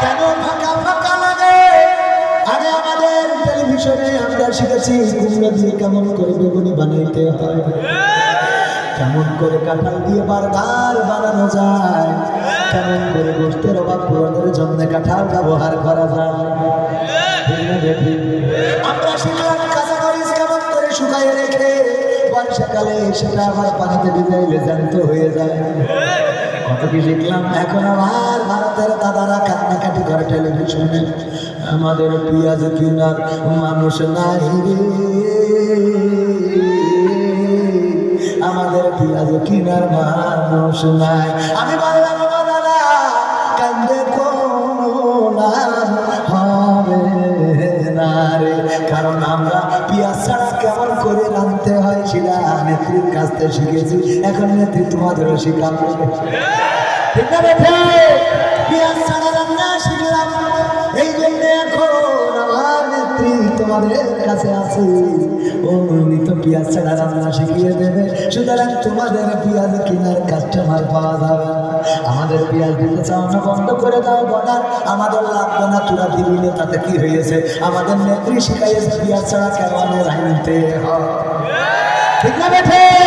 কেন ফাঁকা ফাঁকা লাগে? আগে আমাদের টেলিভিশনে আমরা শিখেছি কুমড়ো দিয়ে কেমন করে বেগুনি বানাইতে হয়। কেমন করে কাঁঠাল দিয়ে বারবার বানানো যায়। কেমন করে গোষ্ঠের অভাব পূরণের জন্য কাঁঠাল ব্যবহার করা যায়। বর্ষাকালে সেটা আবার পানিতে ভিজাইলে জ্যান্ত হয়ে যায়। কত কি শিখলাম? এখন আমার ভারতের দাদারা কান্নাকাটি করে টেলিভিশনে আমাদের পেঁয়াজ কিনার মানুষ নাই আমাদের পেঁয়াজ কিনার মানুষ নাই। আমি বললাম কারণ আমরা পেঁয়াজ কেমন করে? নেত্রীর কাছ থেকে শিখেছি। এখন নেত্রী তোমাদেরও শিখাবো। ঠিক না ছাড়া রান্না শিখলাম। এই জন্য এখন আমার নেত্রী তোমাদের কাছে আছে। তো ছাড়া রান্না শিখিয়ে দেবে। সুতরাং তোমাদের কেনার কাস্টমার পাওয়া যাবে। আমাদের দিতে বন্ধ করে দাও আমাদের লাগবে না, তোরা দিবি না, তাতে কি হয়েছে? আমাদের নেত্রী শিখাইয়েছে পেঁয়াজ ছাড়া কেমন হয়। ঠিক না বেঠে